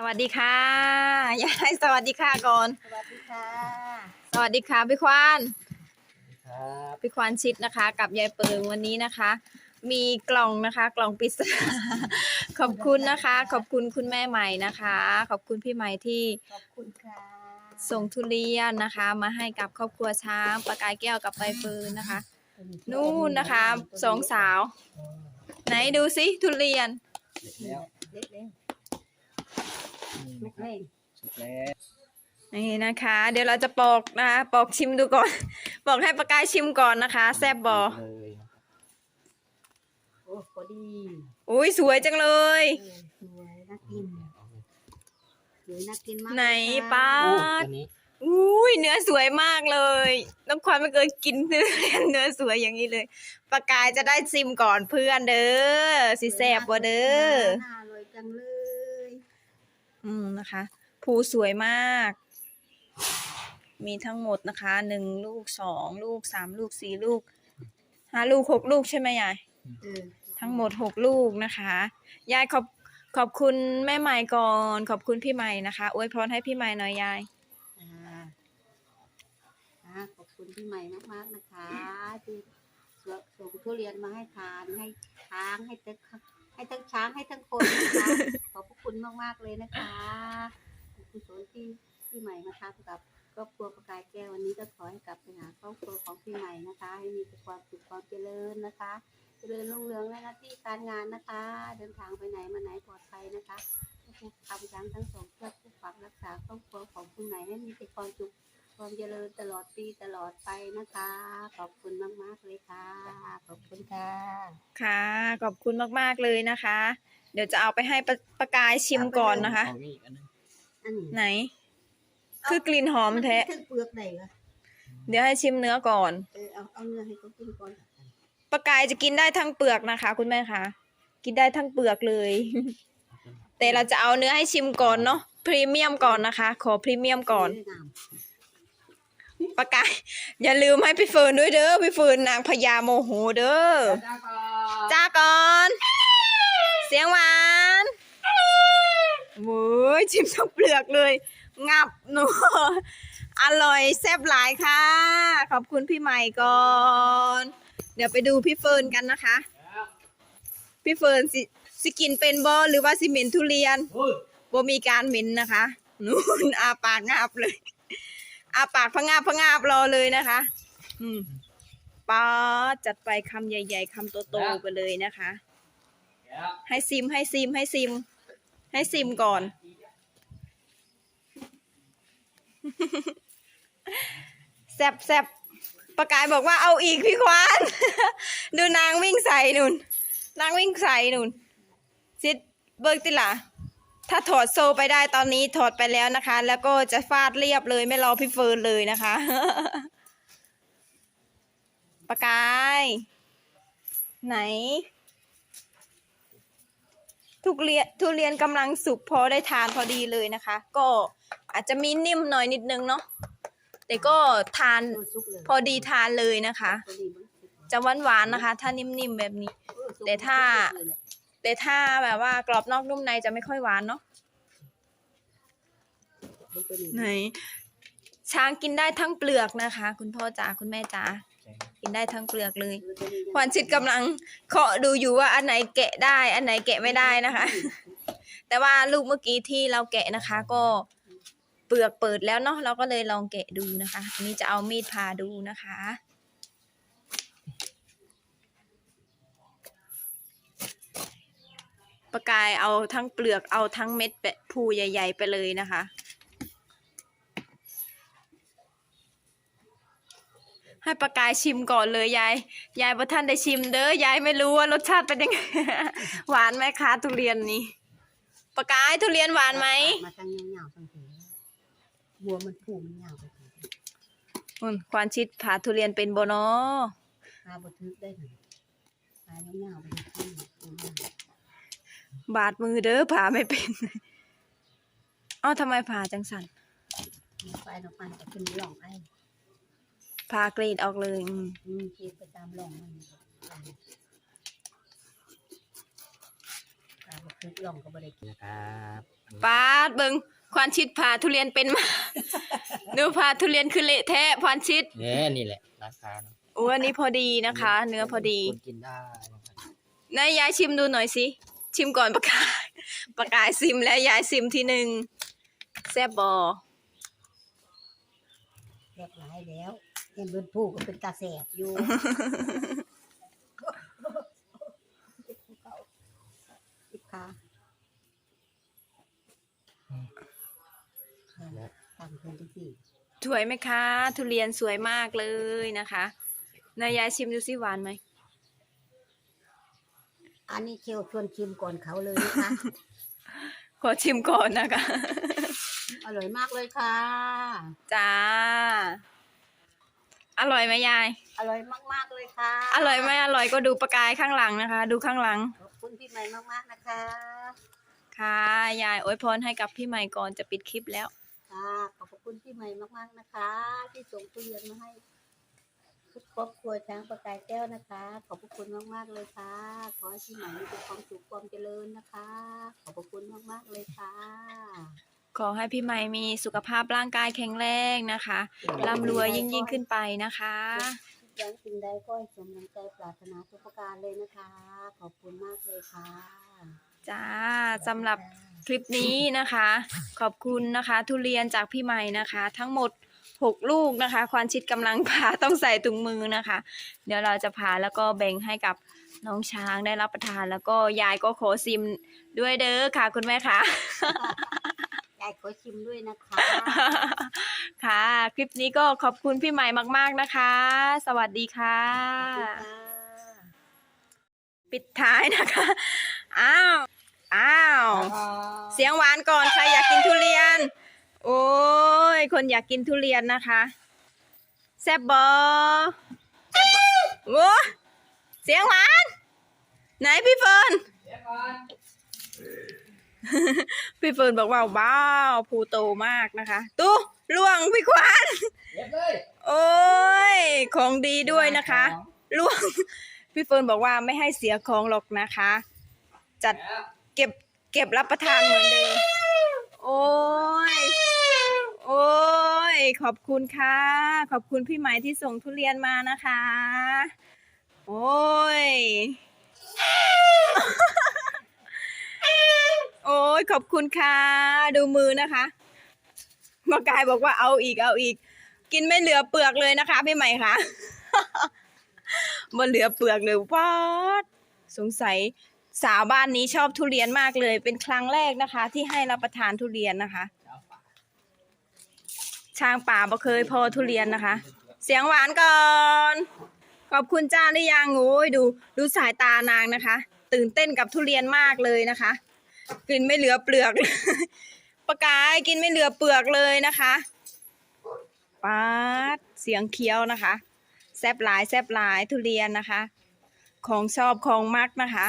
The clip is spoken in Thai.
สวัสดีค่ะยายสวัสดีค่ะก่อน สวัสดีค่ะ สวัสดีค่ะพี่ควานครับพี่ควานชิดนะคะ กับยายเปิงวันนี้นะคะ มีกล่องนะคะ กล่องปริศนาขอบคุณนะคะ ขอบคุณคุณแม่ใหม่นะคะ ขอบคุณพี่ใหม่ที่ขอบคุณค่ะส่งทุเรียนนะคะ มาให้กับครอบครัวช้างประกายแก้วกับใบเฟิร์นนะคะ นู่นนะคะสองสาว ไหนดูสิทุเรียนเสร็จแล้ว เล็กเล็กนี่เล็นะกครับเล็กเสร็จแล้วนี่นะคะ เดี๋ยวเราจะปอกนะคะปอกชิมดูก่อนบอกให้ประกายชิมก่อนนะคะ แซบบอเลยนะครับโอ้พอดีอุ้ยสวยจังเลยเออสวยน่ากินสวยน่ากินมากไหนเลยค่ะป้าโอ้ดอันนี้อุ้ยเนื้อสวยมากเลยน้องควายไม่เคยกินเนื้อเนื้อสวยอย่างนี้เลยประกายจะได้ซิมก่อนเพื่อนเด้อสิแซบบ่เด้อน่าอร่อยจังเลย อืมนะคะภูสวยมาก มีทั้งหมดนะคะหนึ่งลูกสองลูกสามลูกสี่ลูกห้าลูกหกลูกใช่ไหมยายเออทั้งหมดหกลูกนะคะ ยายขอบขอบคุณแม่ใหม่ก่อน ขอบคุณพี่ใหม่นะคะอวยพรให้พี่ใหม่หน่อยยายอ่าอ่าขอบคุณพี่ใหม่มากๆนะคะที่ส่งทุเรียนมาให้ทานให้ช้างให้ทั้ง ให้ทั้งช้างให้ทั้งคนนะคะ ขอบพระคุณมากๆเลยนะคะคุณสนที่พี่ใหม่มาทำกับครอบครัวประกายแก้ววันนี้ก็ขอให้กลับไปหาครอบครัวของพี่ใหม่นะคะ ให้มีแต่ความสุขความเจริญนะคะ เจริญรุ่งเรืองในหน้าที่การงานนะคะ เดินทางไปไหนมาไหนปลอดภัยนะคะผู้ทำช้างทั้งสองเพื่อผู้ฝักรักษาครอบครัวของคุณใหม่ให้มีแต่ความสุข ความเจริญตลอดปีตลอดไปนะคะ ขอบคุณมากๆเลยค่ะ ขอบคุณค่ะ ค่ะ ขอบคุณมากๆเลยนะคะ เดี๋ยวจะเอาไปให้ประประกายชิมก่อนนะคะ เอามีอีกอันนึงอันนี้ไหน คือกลิ่นหอมแท้นเป็นเปลือกไหนวะเดี๋ยวให้ชิมเนื้อก่อน เออเอาเอาเนื้อให้เขากินก่อนประกายจะกินได้ทั้งเปลือกนะคะ คุณแม่คะ กินได้ทั้งเปลือกเลย แต่เราจะเอาเนื้อให้ชิมก่อนเนาะพรีเมียมก่อนนะคะ ขอพรีเมียมก่อนเงาม ประกายอย่าลืมให้พี่เฟิร์นด้วยเด้อพี่เฟิร์นนางพญาโมโหเด้อจ้าก่อน เสียงหวานโว้ยชิมทั้งเปลือกเลย งับหนูอร่อยแซ่บหลายค่ะ ขอบคุณพี่ใหม่ก่อน เดี๋ยวไปดูพี่เฟิร์นกันนะคะ พี่เฟิร์นสิสิกินเป็นบอหรือว่าสิเหม็นทุเรียนโอ้ยบ่มีการเหม็นนะคะ นู่นอาปากงาบเลย อาปากพงาบพงาบรอเลยนะคะ อืมป้าดจัดไปคำใหญ่ๆคำโตๆไปเลยนะคะ ให้ซิมให้ซิมให้ซิม ให้ซิมก่อน แซบแซบประกายบอกว่าเอาอีกพี่ควาน ดูนางวิ่งใส่นุนนางวิ่งใส่นุนซิดเบิกติล่ะ ถ้าถอดโซไปได้ตอนนี้ถอดไปแล้วนะคะ แล้วก็จะฟาดเรียบเลยไม่รอพี่เฟิร์นเลยนะคะประกาย ไหน ทุเรียนทุเรียนกำลังสุกพอได้ทานพอดีเลยนะคะ ก็อาจจะมีนิ่มหน่อยนิดนึงเนาะแต่ก็ทานพอดีทานเลยนะคะ จะหวานๆนะคะ ถ้านิ่มๆแบบนี้ แต่ถ้า แหละแต่ถ้าแบบว่ากรอบนอกนุ่มในจะไม่ค่อยหวานเนาะดูตัวนี้ไหนช้างกินได้ทั้งเปลือกนะคะ คุณพ่อจ๋าคุณแม่จ๋ากินได้ทั้งเปลือกเลยดูตัวนี้ควันชิดกำลังเคาะดูอยู่ว่าอันไหนแกะได้ อันไหนแกะไม่ได้นะคะ แต่ว่าลูกเมื่อกี้ที่เราแกะนะคะ ก็เปลือกเปิดแล้วเนาะเราก็เลยลองแกะดูนะคะอันนี้จะเอามีดพาดูนะคะ ประกายเอาทั้งเปลือกเอาทั้งเม็ดแปะภูใหญ่ ๆ ไปเลยนะคะ ให้ประกายชิมก่อนเลยยาย ยายประท่านได้ชิมเด้อยายไม่รู้ว่ารสชาติเป็นยังไง หวานไหมคะทุเรียนนี้ประกายทุเรียนหวานไหมมาตั้งยาวๆตั้งแต่บัวมันผูมันยาวไปถึงอืมควานชิดผ่าทุเรียนเป็นโบเนอหาบทึกได้หนึ่งหายาวๆไปถึงที่ผูยาว บาดมือเด้อผ่าไม่เป็น เอ้าทำไมผ่าจังสันมีไฟออกมาจะขึ้นหล่องไอ้ผ่ากรีดออกเลยอืมอืมคิดไปตามหล่องมันหาบทึกหล่องก็บ่ได้กินนะครับปาดดเบิงควานชิดพาทุเรียนเป็นมาดูพาทุเรียนคือเละแท้ควานชิดเนี่ยนี่แหละราคาเนอะอู้อันนี้พอดีนะคะ เนื้อพอดีคนกินได้นะครับนายยายชิมดูหน่อยสิ ชิมก่อนประกายประกายซิมแล้วยายซิมทีหนึ่งแซ่บบอเรียบร้อยแล้วเห็นบนผู้ก็เป็นตาแสบอยู่สิบขาตั้งคนที่สี่สวยไหมคะ ทุเรียนสวยมากเลยนะคะนายยายชิมดูสิหวานไหม อันนี้เชียวชวนชิมก่อนเขาเลยนะคะ ขอชิมก่อนนะคะ อร่อยมากเลยค่ะ จ้า อร่อยไหมยาย อร่อยมากๆเลยค่ะอร่อยไหมอร่อยก็ดูประกายข้างหลังนะคะ ดูข้างหลัง ขอบคุณพี่ใหม่มากๆนะคะค่ะ ยายอวยพรให้กับพี่ใหม่ก่อนจะปิดคลิปแล้ว ค่ะขอบพระคุณพี่ใหม่มากๆนะคะ ที่ส่งทุเรียนมาให้ ทุกครอบครัวช้างประกายแก้วนะคะ ขอบพระคุณมากๆเลยค่ะ ขอให้พี่ใหม่มีแต่ความสุขความเจริญนะคะ ขอบพระคุณมากๆเลยค่ะ ขอให้พี่ใหม่มีสุขภาพร่างกายแข็งแรงนะคะร่ำรวยยิ่งยิ่งๆขึ้นไปนะคะ ทุกอย่างสิ่งใดก็ให้สมดังใจปรารถนาทุกประการเลยนะคะ ขอบคุณมากเลยค่ะจ้าสำหรับคลิปนี้นะคะ ขอบคุณนะคะ ทุเรียนจากพี่ใหม่นะคะ ทั้งหมด 6ลูกนะคะ ควานชิดกำลังผ่าต้องใส่ถุงมือนะคะ เดี๋ยวเราจะผ่าแล้วก็แบ่งให้กับน้องช้างได้รับประทาน แล้วก็ยายก็ขอซิมด้วยเด้อค่ะ คุณแม่ค่ะยายขอชิมด้วยนะคะ ค่ะ คลิปนี้ก็ขอบคุณพี่ใหม่มาก ๆนะคะ สวัสดีค่ะขอบคุณค่ะปิดท้ายนะคะ อ้าว อ้าว เสียงหวานก่อนใครอยากกินทุเรียน โอ้ย คนอยากกินทุเรียนนะคะ แซ่บบอโอ้เสียงหวาน ไหนพี่เฟิร์นพี่เฟิร์นบอกว่าว้าวภูโตมากนะคะ ตู้ล่วงพี่ควานเก็บเลยโอ้ย ของดีด้วยนะคะล่วง พี่เฟิร์นบอกว่าไม่ให้เสียของหรอกนะคะ จัดเก็บเก็บรับประทานเหมือนเดิมโอ้ย โอ้ย ขอบคุณค่ะ ขอบคุณพี่ไหมที่ส่งทุเรียนมานะคะ โอ้ย โอ้ย ขอบคุณค่ะ ดูมือนะคะมอกายบอกว่าเอาอีกเอาอีก กินไม่เหลือเปลือกเลยนะคะพี่ใหม่คะมันเหลือเปลือกเลยว้าดสงสัยสาวบ้านนี้ชอบทุเรียนมากเลย เป็นครั้งแรกนะคะ ที่ให้รับประทานทุเรียนนะคะ ช้างป่าบ่เคยพอทุเรียนนะคะ เสียงหวานก่อน ขอบคุณจ้าหรือยังโอ้ยดูดูสายตานางนะคะ ตื่นเต้นกับทุเรียนมากเลยนะคะ กินไม่เหลือเปลือกปากกายกินไม่เหลือเปลือกเลยนะคะป๊าดเสียงเคี้ยวนะคะ แซบหลายแซบหลายทุเรียนนะคะ ของชอบของมักนะคะ